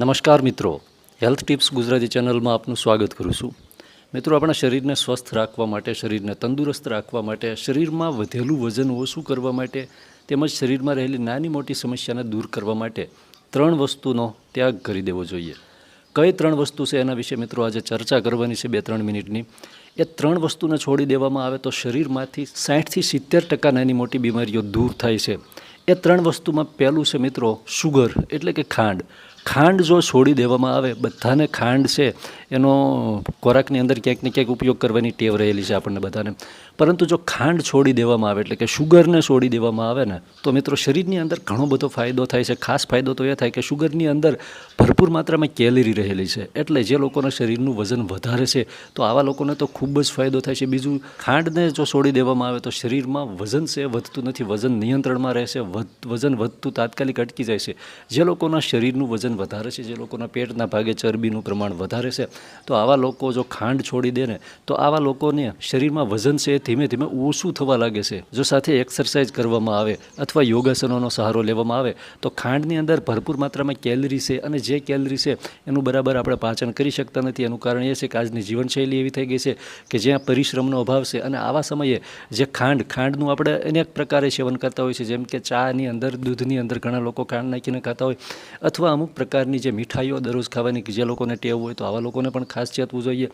નમસ્કાર મિત્રો. Health tips Gujarati ચેનલમાં આપનું સ્વાગત કરું છું. મિત્રો, આપણા શરીરને સ્વસ્થ રાખવા માટે, શરીરને તંદુરસ્ત રાખવા માટે, શરીરમાં વધેલું વજન ઓછું કરવા માટે, તેમજ શરીરમાં રહેલી નાની મોટી સમસ્યાને દૂર કરવા માટે ત્રણ વસ્તુનો ત્યાગ કરી દેવો જોઈએ. કઈ ત્રણ વસ્તુ છે એના વિશે મિત્રો આજે ચર્ચા કરવાની છે બે ત્રણ મિનિટની. એ ત્રણ વસ્તુને છોડી દેવામાં આવે તો શરીરમાંથી સાઠથી સિત્તેર ટકા નાની મોટી બીમારીઓ દૂર થાય છે. એ ત્રણ વસ્તુમાં પહેલું છે મિત્રો શુગર એટલે કે ખાંડ. ખાંડ જો છોડી દેવામાં આવે, બધાને ખાંડ છે, એનો ખોરાકની અંદર ક્યાંક ને ક્યાંક ઉપયોગ કરવાની ટેવ રહેલી છે આપણને બધાને. પરંતુ જો ખાંડ છોડી દેવામાં આવે, એટલે કે શુગરને છોડી દેવામાં આવે ને, તો મિત્રો શરીરની અંદર ઘણો બધો ફાયદો થાય છે. ખાસ ફાયદો તો એ થાય કે શુગરની અંદર ભરપૂર માત્રામાં કેલરી રહેલી છે. એટલે જે લોકોના શરીરનું વજન વધારે છે, તો આવા લોકોને તો ખૂબ જ ફાયદો થાય છે. બીજું, ખાંડને જો છોડી દેવામાં આવે, તો શરીરમાં વજન છે વધતું નથી. વજન નિયંત્રણમાં રહેશે વજન વધતું તાત્કાલિક અટકી જાય છે. જે લોકોના શરીરનું વજન વધારે છે, જે લોકોના પેટના ભાગે ચરબીનું પ્રમાણ વધારે છે, તો આવા લોકો જો ખાંડ છોડી દે ને, તો આવા લોકોને શરીરમાં વજન છે ધીમે ધીમે ઓછું થવા લાગે છે. જો સાથે એક્સરસાઇઝ કરવામાં આવે અથવા યોગાસનોનો સહારો લેવામાં આવે, તો ખાંડની અંદર ભરપૂર માત્રામાં કેલરી છે અને જે કેલરી છે એનું બરાબર આપણે પાચન કરી શકતા નથી. એનું કારણ એ છે કે આજની જીવનશૈલી એવી થઈ ગઈ છે કે જ્યાં પરિશ્રમનો અભાવ છે અને આવા સમયે જે ખાંડ, ખાંડનું આપણે અનેક પ્રકારે સેવન કરતા હોઈએ છીએ જેમ કે ચાની અંદર, દૂધની અંદર ઘણા લોકો ખાંડ નાખીને ખાતા હોય અથવા અમુક પ્રકારની જે મીઠાઈઓ દરરોજ ખાવાની જે લોકોને ટેવ હોય તો આવા લોકોને પણ ખાસ ચેતવું જોઈએ.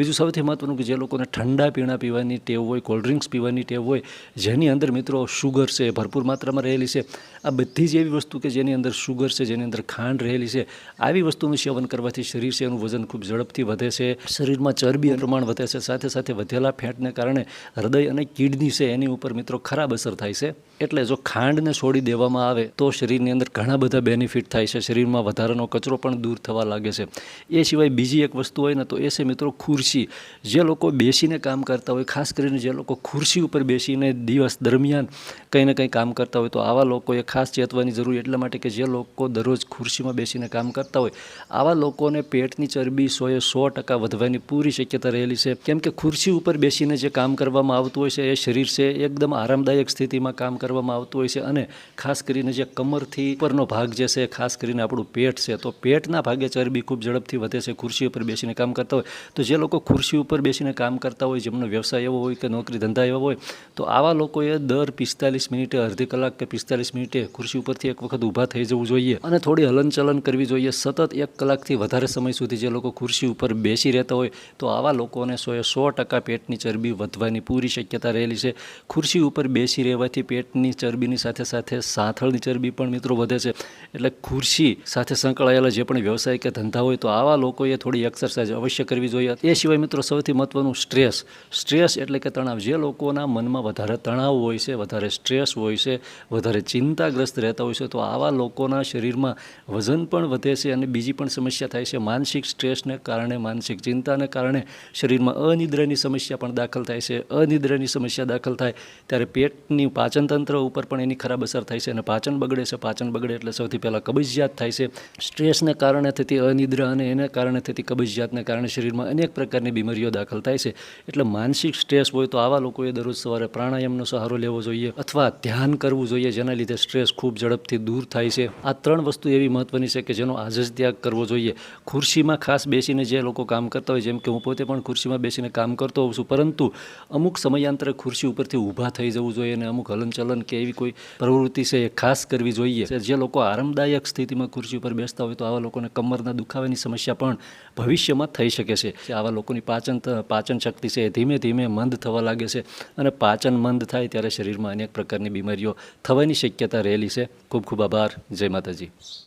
બીજું સૌથી મહત્ત્વનું કે જે લોકોને ઠંડા પીણા પીવાની ટેવ હોય કોલ્ડ ડ્રિંક્સ પીવાની ટેવ હોય, જેની અંદર મિત્રો શુગર છે, ભરપૂર માત્રામાં રહેલી છે, આ બધી જ એવી વસ્તુ કે જેની અંદર શુગર છે, જેની અંદર ખાંડ રહેલી છે, આવી વસ્તુનું સેવન કરવાથી શરીર છે એનું વજન ખૂબ ઝડપથી વધે છે, શરીરમાં ચરબીનું પ્રમાણ વધે છે, સાથે સાથે વધેલા ફેટને કારણે હૃદય અને કિડની છે એની ઉપર મિત્રો ખરાબ અસર થાય છે. એટલે જો ખાંડને છોડી દેવામાં આવે, તો શરીરની અંદર ઘણા બધા બેનિફિટ થાય છે. શરીરમાં વધારાનો કચરો પણ દૂર થવા લાગે છે. એ સિવાય બીજી એક વસ્તુ હોય ને, તો એ છે મિત્રો ખુરશી. જે લોકો બેસીને કામ કરતા હોય, ખાસ કરીને જે લોકો ખુરશી ઉપર બેસીને દિવસ દરમિયાન કંઈ ને કંઈ કામ કરતા હોય, તો આવા લોકોએ ખાસ ચેતવાની જરૂર એટલા માટે કે જે લોકો દરરોજ ખુરશીમાં બેસીને કામ કરતા હોય, આવા લોકોને પેટની ચરબી સોએ સો ટકા વધવાની પૂરી શક્યતા રહેલી છે. કેમ કે ખુરશી ઉપર બેસીને જે કામ કરવામાં આવતું હોય છે, એ શરીર છે, એકદમ આરામદાયક સ્થિતિમાં કામ કરવામાં આવતું હોય છે અને ખાસ કરીને જે કમરથી ઉપરનો ભાગ જે છે, ખાસ કરીને આપણું પેટ છે, તો પેટના ભાગે ચરબી ખૂબ ઝડપથી વધે છે, ખુરશી ઉપર બેસીને કામ કરતા હોય. તો જે લોકો ખુરશી ઉપર બેસીને કામ કરતા હોય, જેમનો વ્યવસાય એવો હોય કે નોકરી ધંધા એવો હોય, તો આવા લોકોએ દર પિસ્તાલીસ મિનિટે, અડધી કલાક કે પિસ્તાલીસ મિનિટે ખુરશી ઉપરથી એક વખત ઊભા થઈ જવું જોઈએ અને થોડી હલનચલન કરવી જોઈએ. સતત એક કલાકથી વધારે સમય સુધી જે લોકો ખુરશી ઉપર બેસી રહેતા હોય, તો આવા લોકોને સોએ સો ટકા પેટની ચરબી વધવાની પૂરી શક્યતા રહેલી છે. ખુરશી ઉપર બેસી રહેવાથી પેટની ચરબીની સાથે સાથે સાથળની ચરબી પણ મિત્રો વધે છે. એટલે ખુરશી સાથે સંકળાયેલા જે પણ વ્યવસાય કે ધંધા હોય તો આવા લોકોએ થોડી એક્સરસાઇઝ અવશ્ય કરવી જોઈએ. એ સિવાય મિત્રો સૌથી મહત્ત્વનું સ્ટ્રેસ. સ્ટ્રેસ એટલે કે તણાવ. જે લોકોના મનમાં વધારે તણાવ હોય છે, વધારે સ્ટ્રેસ હોય છે, વધારે ચિંતાગ્રસ્ત રહેતા હોય છે, તો આવા લોકોના શરીરમાં વજન પણ વધે છે અને બીજી પણ સમસ્યા થાય છે. માનસિક સ્ટ્રેસને કારણે, માનસિક ચિંતાને કારણે શરીરમાં અનિદ્રાની સમસ્યા પણ દાખલ થાય છે. અનિદ્રાની સમસ્યા દાખલ થાય ત્યારે પેટની પાચન તંત્ર ઉપર પણ એની ખરાબ અસર થાય છે અને પાચન બગડે છે. પાચન બગડે એટલે સૌથી પહેલાં કબજિયાત થાય છે. સ્ટ્રેસને કારણે થતી અનિદ્રા અને એને કારણે થતી કબજિયાતને કારણે શરીરમાં અનેક પ્રકારની બીમારીઓ દાખલ થાય છે. એટલે માનસિક સ્ટ્રેસ હોય તો આવા લોકોએ દરરોજ સવારે પ્રાણાયામનો સહારો લેવો જોઈએ અથવા ધ્યાન કરવું જોઈએ, જેના લીધે સ્ટ્રેસ ખૂબ ઝડપથી દૂર થાય છે. આ ત્રણ વસ્તુ એવી મહત્ત્વની છે કે જેનો આજ જ ત્યાગ કરવો જોઈએ. ખુરશીમાં ખાસ બેસીને જે લોકો કામ કરતા હોય, જેમ કે હું પોતે પણ ખુરશીમાં બેસીને કામ કરતો હોઉં છું, પરંતુ અમુક સમયાંતરે ખુરશી ઉપરથી ઊભા થઈ જવું જોઈએ અને અમુક હલનચલન કે એવી કોઈ પ્રવૃત્તિ છે એ ખાસ કરવી જોઈએ. જે લોકો આરામદાયક સ્થિતિમાં ખુરશી ઉપર બેસતા હોય તો આવા લોકોને કમરના દુખાવાની સમસ્યા પણ ભવિષ્યમાં થઈ શકે છે. આવા લોકોની પાચન પાચન શક્તિ છે એ ધીમે ધીમે મંદ થવા લાગે છે અને પાચન મંદ થાય ત્યારે શરીરમાં અનેક પ્રકારની બીમારીઓ થવાની શક્યતા રહેલી છે. ખૂબ ખૂબ આભાર. જય માતાજી.